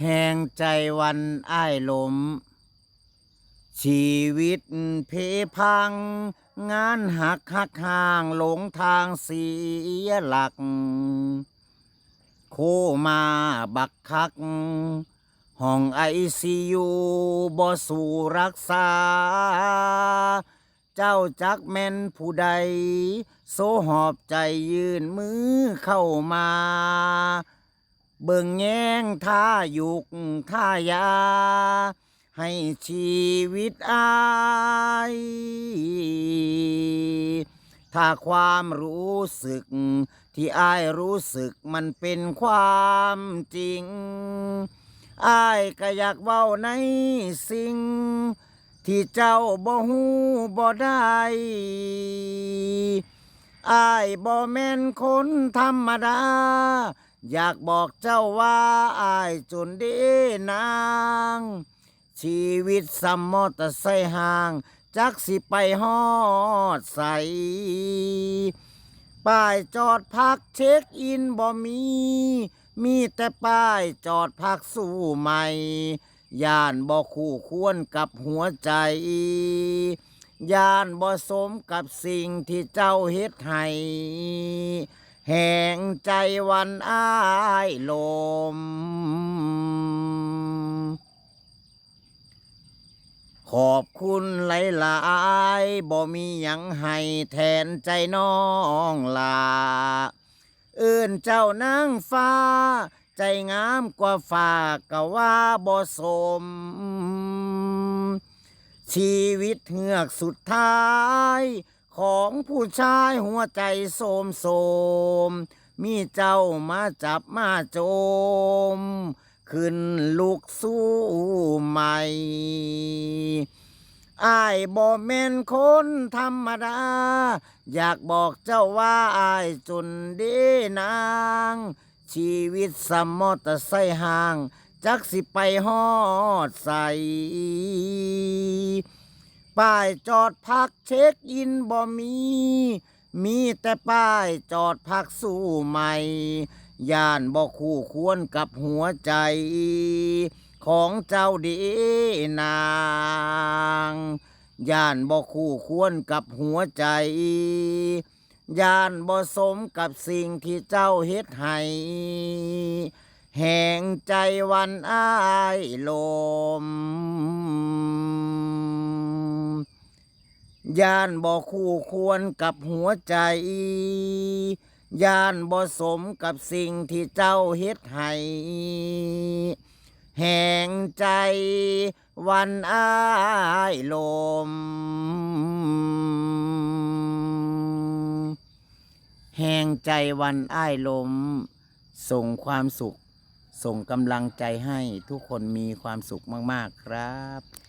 แห่งใจวันอ้ายลม ชีวิตเพพัง งานหักหักห่างหลงทางเสียหลัก โคมาบักคัก ห้องไอซียูบ่สู่รักษา เจ้าจักแม่นผู้ใด โซหอบใจยื่นมือเข้ามา เบิ่งแย้งท่ายุกท่ายา ให้ชีวิตอายถ้าความรู้สึก ที่อายรู้สึกมันเป็นความจริงอายก็อยากเว้าในสิ่ง ที่เจ้าบ่ฮู้บ่ได้อายบ่แม่นคนธรรมดา อยากบอกเจ้าว่าอายจนด้นาง ชีวิตสัมมอเตอร์ไซค์ห่าง จักสิไปฮอดใส ป้ายจอดพักเช็คอินบ่มี มีแต่ป้ายจอดพักสู้ใหม่ ย่านบ่คู่ควรกับหัวใจ ย่านบ่สมกับสิ่งที่เจ้าเฮ็ดให้ แห่งใจวันอ้ายลม ขอบคุณหลายๆบ่มีหยังให้แทนใจน้องลา เอื้นเจ้านางฟ้า ใจงามกว่าฟ้ากะว่าบ่สม ชีวิตเฮือกสุดท้าย ของผู้ชายหัวใจโสมโสม มีเจ้ามาจับมาโจม ขึ้นลุกสู้ใหม่อายบ่แม่นคนธรรมดา อยากบอกเจ้าว่าอายจนเด้นาง ชีวิตสมมอตอร์ไซห่าง จักสิไปฮอดใส ป้ายจอดพักเช็คอินบ่มี มีแต่ป้ายจอดพักสู้ใหม่ ย่านบ่คู่ควรกับหัวใจ ของเจ้าดีนางย่านบ่คู่ควรกับหัวใจ ย่านบ่สมกับสิ่งที่เจ้าเฮ็ดให้แห่งใจวันอ้ายลม ยานบ่คู่ควรกับหัวใจยานบ่สมกับสิ่งที่เจ้าเฮ็ดให้แห่งใจวันอ้ายลม แห่งใจวันอ้ายลม ส่งความสุข ส่งกำลังใจให้ทุกคนมีความสุขมาก ๆ ครับ